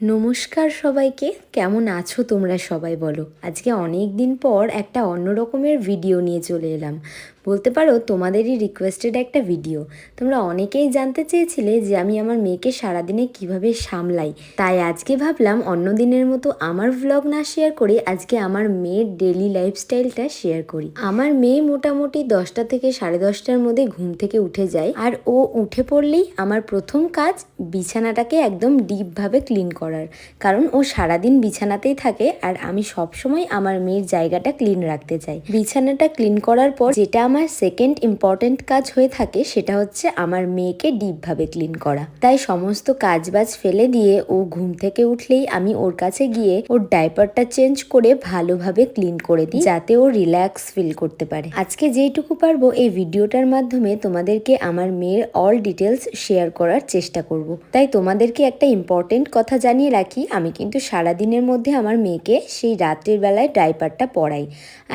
নমস্কার সবাইকে, কেমন আছো তোমরা সবাই বলো? আজকে অনেক দিন পর একটা অন্য রকমের ভিডিও নিয়ে চলে এলাম। বলতে পারো তোমাদেরই রিকোয়েস্টেড একটা ভিডিও তোমরা অনেকেই জানতে চেয়েছিলে যে আমি আমার মেয়েকে সারাদিনে কীভাবে সামলাই। তাই আজকে ভাবলাম অন্য দিনের মতো আমার ভ্লগ না শেয়ার করে আজকে আমার মেয়ের ডেলি লাইফস্টাইলটা শেয়ার করি। আমার মেয়ে মোটামুটি দশটা থেকে সাড়ে দশটার মধ্যে ঘুম থেকে উঠে যায় আর ও উঠে পড়লেই আমার প্রথম কাজ বিছানাটাকে একদম ডিপভাবে ক্লিন করার। কারণ ও সারাদিন বিছানাতেই থাকে আর আমি সবসময় আমার মেয়ের জায়গাটা ক্লিন রাখতে চাই। বিছানাটা ক্লিন করার পর যেটা আমার সেকেন্ড ইম্পর্ট্যান্ট কাজ হয়ে থাকে সেটা হচ্ছে আমার মেয়েকে ডিপভাবে ক্লিন করা। তাই সমস্ত কাজবাজ ফেলে দিয়ে ও ঘুম থেকে উঠলেই আমি ওর কাছে গিয়ে ওর ডাইপারটা চেঞ্জ করে ভালোভাবে ক্লিন করে দিই, যাতে ও রিল্যাক্স ফিল করতে পারে। আজকে যেইটুকু পারব এই ভিডিওটার মাধ্যমে তোমাদেরকে আমার মেয়ের অল ডিটেলস শেয়ার করার চেষ্টা করব। তাই তোমাদেরকে একটা ইম্পর্টেন্ট কথা জানিয়ে রাখি, আমি কিন্তু সারাদিনের মধ্যে আমার মেয়েকে সেই রাত্রির বেলায় ডাইপারটা পরাই।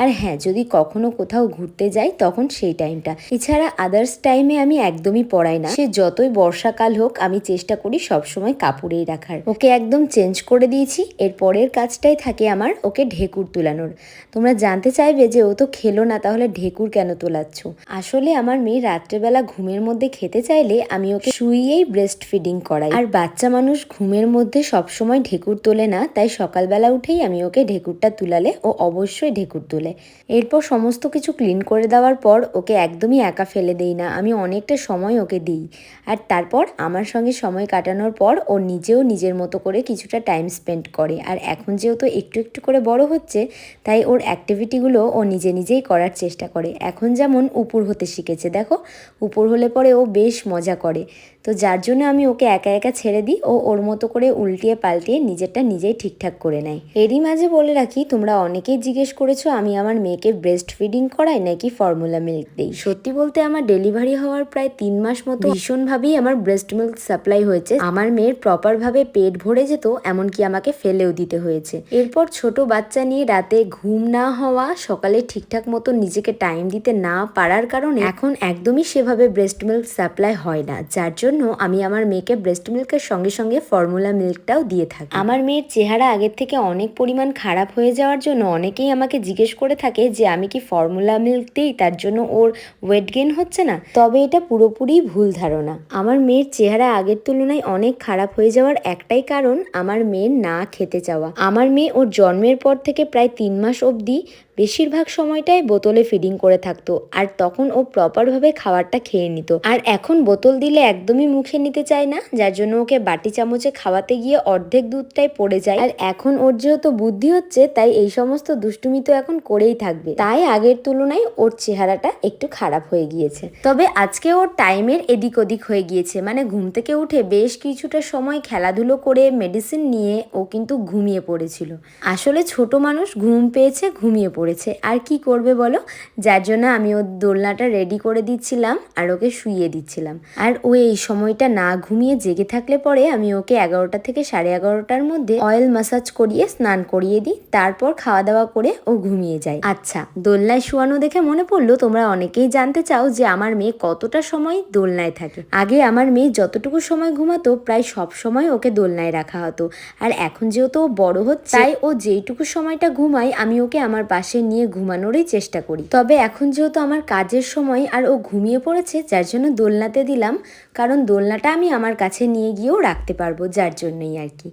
আর হ্যাঁ যদি কখনো কোথাও ঘুরতে যাই তখন সেই টাইমটা এছাড়া আদার্স টাইমে আমি একদমই পরাই না। সে যতই বর্ষাকাল হোক, আমি চেষ্টা করি সবসময় কাপড়েই রাখার। ওকে একদম চেঞ্জ করে দিয়েছি। এর পরের কাজটাই থাকে আমার ওকে ঢেকুর তোলানোর। তোমরা জানতে চাইবে যে ও তো খেলো না, তাহলে ঢেকুর কেন তোলাচ্ছ? আসলে আমার মেয়ে রাত্রেবেলা ঘুমের মধ্যে খেতে চাইলে আমি ওকে শুইয়েই ব্রেস্ট ফিডিং করাই। আর বাচ্চা মানুষ ঘুমের মধ্যে সবসময় ঢেকুর তোলে না, তাই সকালবেলা উঠেই আমি ওকে ঢেকুরটা তুলালে ও অবশ্যই ঢেকুর তোলে। এরপর সমস্ত কিছু ক্লিন করে দেওয়ার পর ওকে একদমই একা ফেলে দেই না, আমি অনেকটা সময় ওকে দিই। আর তারপর আমার সঙ্গে সময় কাটানোর পর ও নিজেও নিজের মতো করে কিছুটা টাইম স্পেন্ড করে। আর এখন যেহেতু একটু একটু করে বড় হচ্ছে, তাই ওর অ্যাক্টিভিটিগুলো ও নিজে নিজেই করার চেষ্টা করে। এখন যেমন উপর হতে শিখেছে, দেখো? উপর হলে পরে ও বেশ মজা করে। তো যার জন্য আমি ওকে একা একা ছেড়ে দিই, ও ওর মতো করে উল্টিয়ে পাল্টিয়ে নিজেরটা নিজেই ঠিকঠাক করে নেয়। এরই মাঝে বলে রাখি, তোমরা অনেকেই জিজ্ঞেস করেছ আমি আমার মেয়েকে ব্রেস্ট ফিডিং করাই নাকি ফর্মুলা মিল্ক দিই। সত্যি বলতে আমার ডেলিভারি হওয়ার প্রায় তিন মাস মতো ভীষণভাবেই আমার ব্রেস্ট মিল্ক সাপ্লাই হয়েছে। আমার মেয়ের প্রপারভাবে পেট ভরে যেত, এমনকি আমাকে ফেলেও দিতে হয়েছে। এরপর ছোট বাচ্চা নিয়ে রাতে ঘুম না হওয়া, সকালে ঠিকঠাক মতো নিজেকে টাইম দিতে না পারার কারণে এখন একদমই সেভাবে ব্রেস্ট মিল্ক সাপ্লাই হয় না। যার জন্য আমি আমার মেয়েকে ব্রেস্ট মিল্কের সঙ্গে সঙ্গে ফর্মুলা মিল্কটাও দিয়ে থাকি। আমার মেয়ের চেহারা আগের থেকে অনেক পরিমাণ খারাপ হয়ে যাওয়ার জন্য অনেকেই আমাকে জিজ্ঞেস করে থাকে যে, আমি কি ফর্মুলা মিল্ক দিই? তার জন্য ওর ওয়েট গেইন হচ্ছে না? তবে এটা পুরোপুরি ভুল ধারণা। আমার মেয়ের চেহারা আগের তুলনায় অনেক খারাপ হয়ে যাওয়ার একটাই কারণ আমার মেয়ের না খেতে চাওয়া। আমার মেয়ে ওর জন্মের পর থেকে প্রায় তিন মাস অবধি বেশিরভাগ সময়টাই বোতলে ফিডিং করে থাকতো, আর তখন ও প্রপারভাবে খাবারটা খেয়ে নিত। আর এখন বোতল দিলে একদমই মুখে নিতে চায় না, যার জন্য ওকে বাটি চামচে খাওয়াতে গিয়ে অর্ধেক দুধটাই পড়ে যায়। আর এখন ওর যেহেতু বুদ্ধি হচ্ছে, তাই এই সমস্ত দুষ্টুমি তো এখন করেই থাকবে। তাই আগের তুলনায় ওর চেহারাটা একটু খারাপ হয়ে গিয়েছে। তবে আজকে ওর টাইমের এদিক ওদিক হয়ে গিয়েছে। মানে ঘুম থেকে উঠে বেশ কিছুটা সময় খেলাধুলো করে মেডিসিন নিয়ে ও কিন্তু ঘুমিয়ে পড়েছিল। আসলে ছোট মানুষ ঘুম পেয়েছে, ঘুমিয়ে পড়েছে আর কি করবে বলো? যার জন্য আমি ওর দোলনাটা রেডি করে দিচ্ছিলাম আর ওকে শুইয়ে দিচ্ছিলাম। আর ও এই সময়টা না ঘুমিয়ে জেগে থাকলে পরে আমি ওকে এগারোটা থেকে সাড়ে এগারোটার মধ্যে অয়েল মাসাজ করিয়ে স্নান করিয়ে দিই। তারপর খাওয়া দাওয়া করে ও ঘুমিয়ে যায়। আচ্ছা দোলনায় শুয়ানো দেখে মনে পড়ল তোমরা অনেকেই জানতে চাও যে আমার মেয়ে কতটা সময় দোলনায় থাকে। আগে আমার মেয়ে যতটুকু সময় ঘুমাতো প্রায় সব সময় ওকে দোলনায় রাখা হতো। আর এখন যেহেতু ও বড় হচ্ছে, তাই ও যেইটুকু সময়টা ঘুমায় আমি ওকে আমার পাশে নিয়ে ঘুমানোরই চেষ্টা করি। তবে এখন যেহেতু আমার কাজের সময় আর ও ঘুমিয়ে পড়েছে, যার জন্য দোলনাতে দিলাম, কারণ দোলনাটা আমি আমার কাছে নিয়ে গিয়েও রাখতে পারব, যার জন্যই আর কি।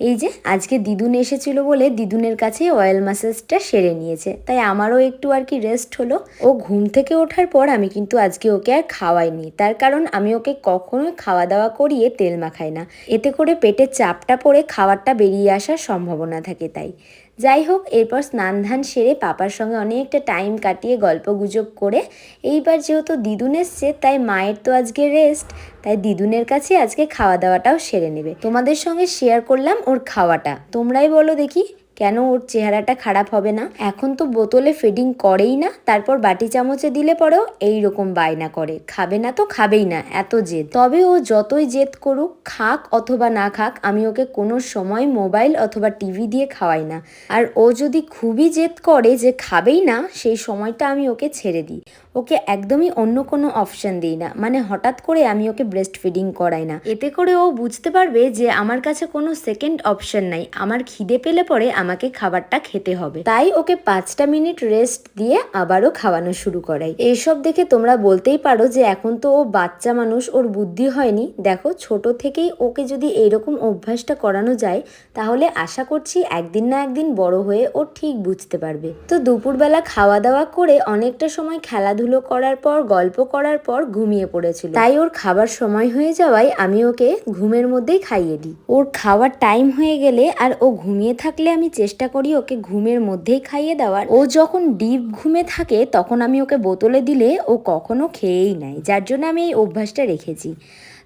এই যে, আজকে দিদুন এসেছিল বলে দিদুনের কাছে অয়েল মাসাজটা সেরে নিয়েছে, তাই আমারও একটু আর কি রেস্ট হলো। ও ঘুম থেকে ওঠার পর আমি কিন্তু আজকে ওকে আর খাওয়াইনি, তার কারণ আমি ওকে কখনোই খাওয়া দাওয়া করিয়ে তেল মাখাই না। এতে করে পেটের চাপটা পড়ে খাবারটা বেরিয়ে আসার সম্ভাবনা থাকে তাই। যাই হোক এরপর স্নান ধান সেরে পাপার সঙ্গে অনেকটা টাইম কাটিয়ে গল্প গুজব করে, এইবার যেহেতু দিদুন এসছে, তাই মায়ের তো আজকে রেস্ট তাই দিদুনের কাছে আজকে খাওয়া দাওয়াটাও সেরে নেবে। তোমাদের সঙ্গে শেয়ার করলাম ওর খাওয়াটা। তোমরাই বলো দেখি কেন ওর চেহারাটা খারাপ হবে না? এখন তো বোতলে ফিডিং করেই না, তারপর বাটি চামচে দিলে পরেও এই রকম বায়না করে। খাবে না তো খাবেই না, এত জেদ। তবে ও যতই জেদ করুক, খাক অথবা না খাক, আমি ওকে কোনো সময় মোবাইল অথবা টিভি দিয়ে খাওয়াই না। আর ও যদি খুবই জেদ করে যে খাবেই না, সেই সময়টা আমি ওকে ছেড়ে দিই। ওকে একদমই অন্য কোনো অপশন দিই না। মানে হঠাৎ করে আমি ওকে ব্রেস্ট ফিডিং করাই না। এতে করে ও বুঝতে পারবে যে আমার কাছে কোনো সেকেন্ড অপশন নাই। আমার খিদে পেলে পরে আমাকে খাবারটা খেতে হবে। তাই ওকে পাঁচটা মিনিট রেস্ট দিয়ে আবারও খাওয়ানো শুরু করাই। এইসব দেখে তোমরা বলতেই পারো যে এখন তো ও বাচ্চা মানুষ, ওর বুদ্ধি হয়নি। দেখো, ছোট থেকেই ওকে যদি এইরকম অভ্যাসটা করানো যায়, তাহলে আশা করছি একদিন না একদিন বড় হয়ে ও ঠিক বুঝতে পারবে। তো দুপুরবেলা খাওয়া দাওয়া করে অনেকটা সময় খেলাধুলো করার পর, গল্প করার পর ঘুমিয়ে পড়েছিল। তাই ওর খাবার সময় হয়ে যাওয়ায় আমি ওকে ঘুমের মধ্যেই খাইয়ে দিই। ওর খাওয়ার টাইম হয়ে গেলে আর ও ঘুমিয়ে থাকলে আমি চেষ্টা করি ওকে ঘুমের মধ্যেই খাইয়ে দেওয়ার। ও যখন ডিপ ঘুমে থাকে, তখন আমি ওকে বোতলে দিলে ও কখনো খেয়েই নেয়, যার জন্য আমি এই অভ্যাসটা রেখেছি।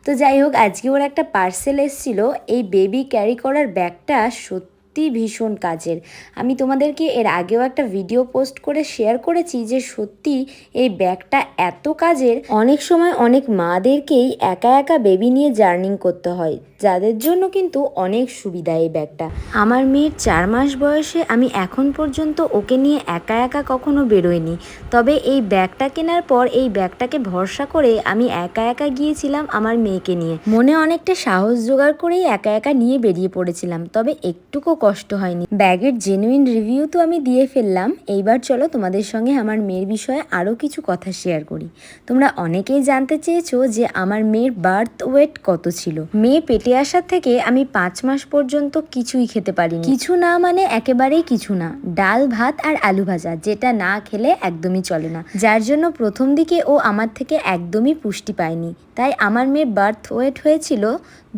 তো যাই হোক, আজকে ওর একটা পার্সেল এসেছিল, এই বেবি ক্যারি করার ব্যাগটা সত্যি ভীষণ কাজের। আমি তোমাদেরকে এর আগেও একটা ভিডিও পোস্ট করে শেয়ার করেছি যে সত্যি এই ব্যাগটা এত কাজের। অনেক সময় অনেক মাদেরকেই একা একা বেবি নিয়ে জার্নিং করতে হয়। যাদের জন্য কিন্তু অনেক সুবিধা এই ব্যাগটা। আমার মেয়ের চার মাস বয়সে আমি এখন পর্যন্ত ওকে নিয়ে একা একা কখনো বেরোয়নি তবে এই ব্যাগটা কেনার পর এই ব্যাগটাকে ভরসা করে আমি একা একা গিয়েছিলাম আমার মেয়েকে নিয়ে। মনে অনেকটা সাহস জোগাড় করেই একা একা নিয়ে বেরিয়ে পড়েছিলাম, তবে একটুকু কষ্ট হয়নি। ব্যাগের জেনুইন রিভিউ তো আমি দিয়ে ফেললাম। এইবার চলো তোমাদের সঙ্গে আমার মেয়ের বিষয়ে আরও কিছু কথা শেয়ার করি। তোমরা অনেকেই জানতে চেয়েছো যে আমার মেয়ের বার্থ ওয়েট কত ছিল। মেয়ে পেটে আসার থেকে আমি পাঁচ মাস পর্যন্ত কিছুই খেতে পারিনি। কিছু না মানে একেবারেই কিছু না। ডাল, ভাত আর আলু ভাজা, যেটা না খেলে একদমই চলে না। যার জন্য প্রথম দিকে ও আমার থেকে একদমই পুষ্টি পায়নি। তাই আমার মেয়ের বার্থ ওয়েট হয়েছিল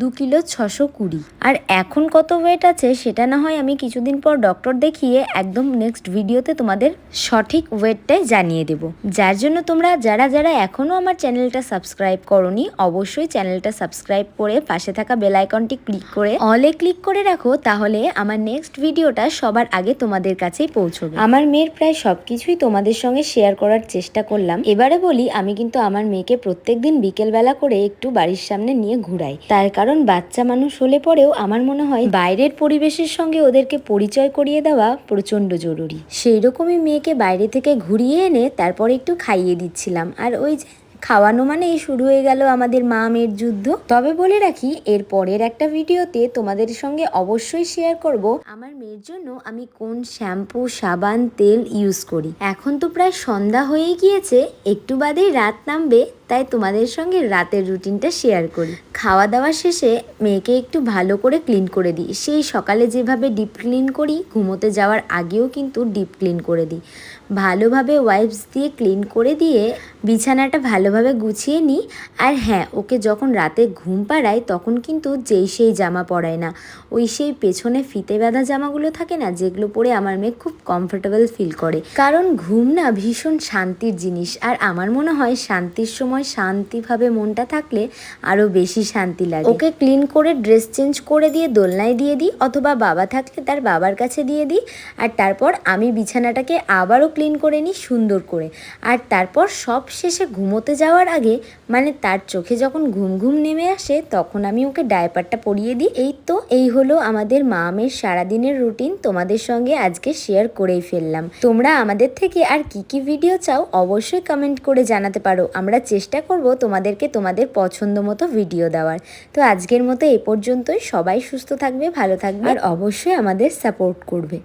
দু কিলো ছশো কুড়ি। আর এখন কত ওয়েট আছে সেটা না হয় আমি কিছুদিন পর ডক্টর দেখিয়ে একদম নেক্সট ভিডিওতে তোমাদের সঠিক ওয়েটটাই জানিয়ে দেব। যার জন্য তোমরা যারা যারা এখনও আমার চ্যানেলটা সাবস্ক্রাইব করনি, অবশ্যই চ্যানেলটা সাবস্ক্রাইব করে পাশে থাকা বেল আইকনটি ক্লিক করে অলে ক্লিক করে রাখো, তাহলে আমার নেক্সট ভিডিওটা সবার আগে তোমাদের কাছেই পৌঁছবে। আমার মেয়ের প্রায় সবকিছুই তোমাদের সঙ্গে শেয়ার করার চেষ্টা করলাম। এবারে বলি, আমি কিন্তু আমার মেয়েকে প্রত্যেক দিন বিকেলবেলা করে একটু বাড়ির সামনে নিয়ে ঘুরাই। তার কারণ বাচ্চা মানুষ হলে পরেও আমার মনে হয় বাইরের পরিবেশের সঙ্গে ওদেরকে পরিচয় করিয়ে দেওয়া প্রচণ্ড জরুরি। সেই রকমই মেয়েকে বাইরে থেকে ঘুরিয়ে এনে তারপরে একটু খাইয়ে দিচ্ছিলাম। আর ওই যে খাওয়ানো মানেই শুরু হয়ে গেল আমাদের মা মেয়ের যুদ্ধ। তবে বলে রাখি, এর পরের একটা ভিডিওতে তোমাদের সঙ্গে অবশ্যই শেয়ার করব আমার মেয়ের জন্য আমি কোন শ্যাম্পু, সাবান, তেল ইউজ করি। এখন তো প্রায় সন্ধ্যা হয়ে গিয়েছে, একটু বাদেই রাত নামবে। তাই তোমাদের সঙ্গে রাতের রুটিনটা শেয়ার করি। খাওয়া দাওয়া শেষে মেয়েকে একটু ভালো করে ক্লিন করে দিই। সেই সকালে যেভাবে ডিপ ক্লিন করি, ঘুমোতে যাওয়ার আগেও কিন্তু ডিপ ক্লিন করে দিই। ভালোভাবে ওয়াইপস দিয়ে ক্লিন করে দিয়ে বিছানাটা ভালোভাবে গুছিয়ে নিই। আর হ্যাঁ ওকে যখন রাতে ঘুম পাড়াই তখন কিন্তু যেই সেই জামা পরায় না। ওই সেই পেছনে ফিতে বাঁধা জামাগুলো থাকে না, যেগুলো পরে আমার মেয়ে খুব কমফোর্টেবল ফিল করে। কারণ ঘুম না ভীষণ শান্তির জিনিস। আর আমার মনে হয় শান্তির সময় শান্তিভাবে মনটা থাকলে আরও বেশি শান্তি লাগে। ওকে ক্লিন করে ড্রেস চেঞ্জ করে দিয়ে দোলনায় দিয়ে দিই, অথবা বাবা থাকলে তার বাবার কাছে দিয়ে দিই, আর তারপর আমি বিছানাটাকে আবারও ক্লিন করে নিই সুন্দর করে। আর তারপর সব শেষে ঘুমোতে যাওয়ার আগে মানে তার চোখে যখন ঘুম ঘুম নেমে আসে, তখন আমি ওকে ডায়পারটা পরিয়ে দিই। এই তো, এই হলো আমাদের মামের সারাদিনের রুটিন তোমাদের সঙ্গে আজকে শেয়ার করেই ফেললাম। তোমরা আমাদের থেকে আর কি কি ভিডিও চাও, অবশ্যই কমেন্ট করে জানাতে পারো। আমরা চেষ্টা করব তোমাদেরকে তোমাদের পছন্দ মতো ভিডিও দেওয়ার। তো আজকের মতো এ পর্যন্তই। সবাই সুস্থ থাকবে, ভালো থাকবে, আর অবশ্যই আমাদের সাপোর্ট করবে।